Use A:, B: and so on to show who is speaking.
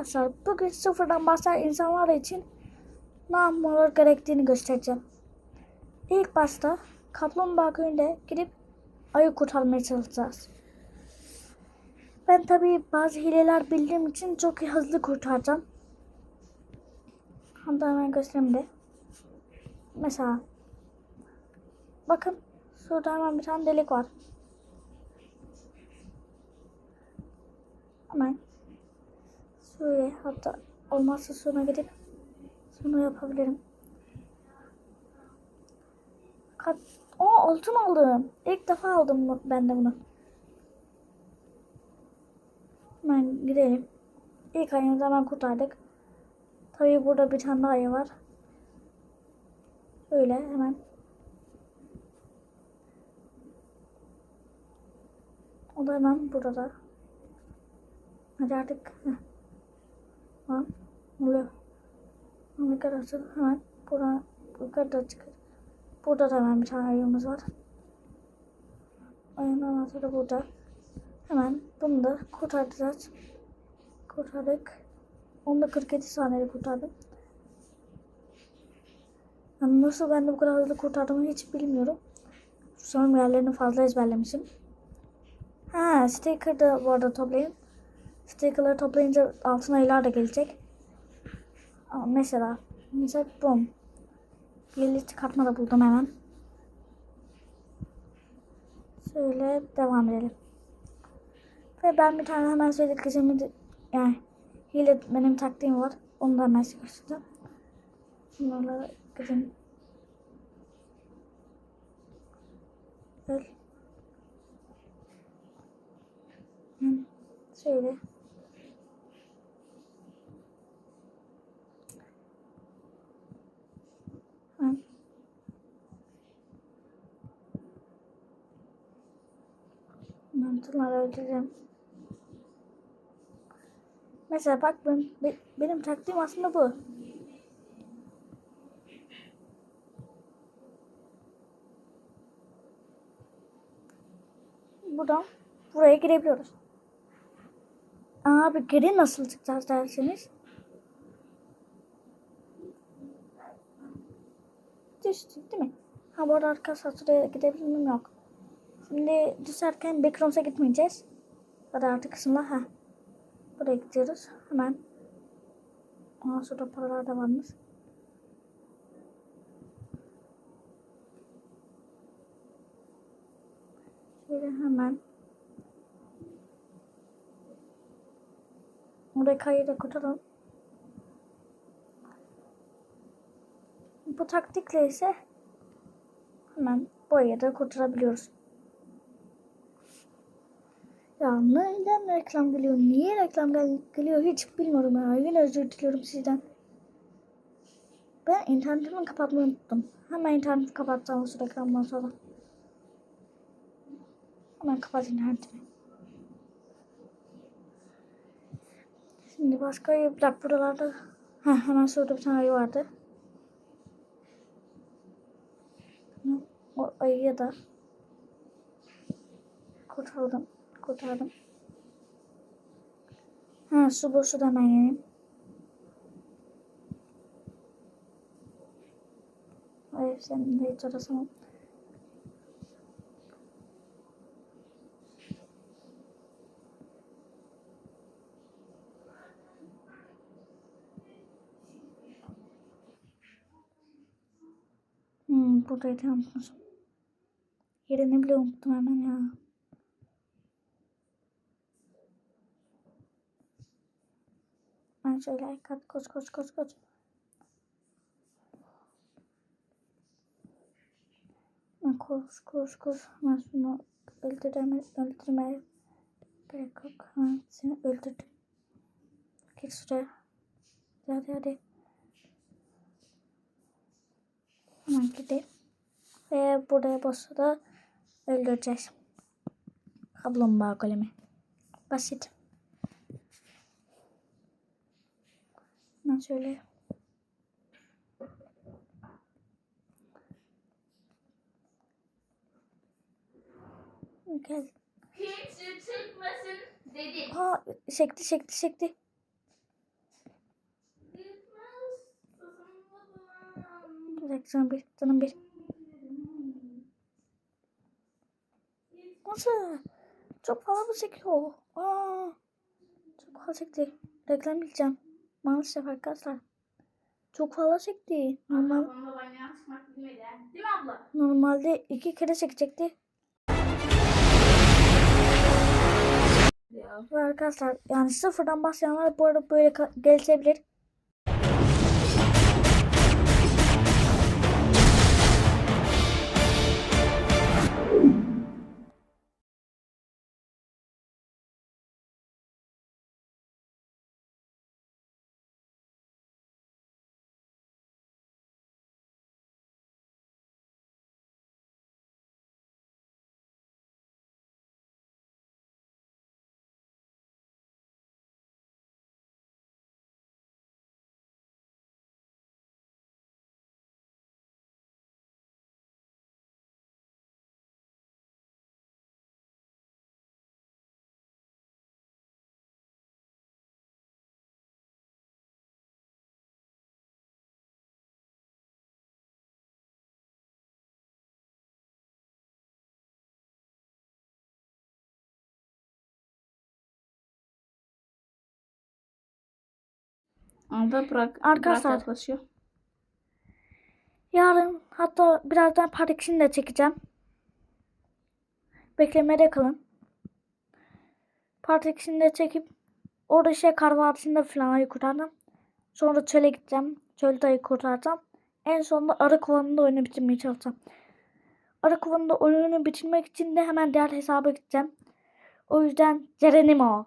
A: Arkadaşlar bugün sıfırdan başlayan insanlar için ne yapmaları gerektiğini göstereceğim. İlk başta Kaplumbağa köyünde gidip ayı kurtarmaya çalışacağız. Ben tabii bazı hileler bildiğim için çok hızlı kurtaracağım. Hatta hemen göstereyim de. Mesela bakın şurada hemen bir tane delik var. Hemen hatta olmazsa sonra gidip şunu yapabilirim. Kat o altın aldım. İlk defa aldım ben de bunu. Hemen gidelim. İlk ayımızı hemen kurtardık. Tabii burada bir tane daha ayı var. Öyle hemen. O da hemen burada. Hadi artık. Heh. Tamam. Oluyor. Arkadaşlar hemen buradan yukarıda çıkar. Burada da hemen bir tane ayımız var. Ayın anahtarı burada. Hemen bunu da kurtaracağız. Kurtardık. Onu da 47 saniyede kurtardım. Yani nasıl ben de bu kadar hızlı kurtardığımı hiç bilmiyorum. Sanırım yerlerini fazla ezberlemişim. Ha, sticker da bu arada toplayın. Stickerları toplayınca altın ayılar da gelecek. Ama mesela, mesela bom. Birlik çıkartma da buldum hemen. Şöyle devam edelim. Ve ben bir tane hemen söylediklerimi yani hile benim taktiğim var. Onu da hemen göstereceğim. Bunlarla gidin. Öl. Şöyle. Mantıları öldüreceğim. Mesela bak ben, be- benim taktiğim aslında bu. Buradan buraya girebiliyoruz. Abi geri nasıl çıkacağız derseniz. Düştük değil mi? Ha bu arada arkadaşlar şuraya gidebilir? Yok. Şimdi düşerken backrooms'a gitmeyeceğiz. Ya da artık kısımda ha. Buraya gidiyoruz. Hemen. Aa şurada paralar da varmış. Şöyle hemen. Oraya kayı da kurtaralım. Bu taktikle ise hemen boyayı da kurtarabiliyoruz. Ya neden reklam geliyor? Niye reklam gel geliyor hiç bilmiyorum ya. Yine özür diliyorum sizden. Ben internetimi kapatmayı unuttum. Hemen interneti kapatacağım şu reklamdan sonra. Hemen kapat internetimi. Şimdi başka ayı bırak buralarda. Heh, hemen şurada bir tane ayı vardı. O ayıya da kurtardım. Kurtardım. Ha su boşu da hemen yeneyim. Hayır sen de hiç arasam. Hmm, buradaydı unutmuşum. Yerini bile unuttum hemen ya. Ben şöyle kat koş koş koş koş. Ben koş koş koş. Ben şunu öldüreme, öldürmeye gerek yok. Hemen seni öldürdüm. Git şuraya. Hadi hadi. Hemen gidelim. Ve buraya boss'u da öldüreceğiz. Kaplumbağa golemi. Basit. söyle. Gel.
B: Hiç çıkmasın dedi.
A: Ha, çekti çekti çekti. Reksan bir, canım bir. Nasıl? Çok fazla bu çekiyor. Aa, çok fazla çekti. Reklam bileceğim. Maalesef arkadaşlar. Çok fazla çekti. Normal.
B: Değil mi abla?
A: normalde iki kere çekecekti.
B: Ya.
A: Ve arkadaşlar yani sıfırdan başlayanlar bu arada böyle gelişebilir.
B: Abla bırak.
A: Arkadaşlar.
B: Bırak yaklaşıyor.
A: Yarın hatta birazdan part ikisini de çekeceğim. Beklemede kalın. Part de çekip orada şey kar vadisinde falan ayı kurtardım. Sonra çöle gideceğim. Çölde ayı kurtaracağım. En sonunda arı kovanında oyunu bitirmeye çalışacağım. Arı kovanında oyunu bitirmek için de hemen diğer hesaba gideceğim. O yüzden Cerenimo.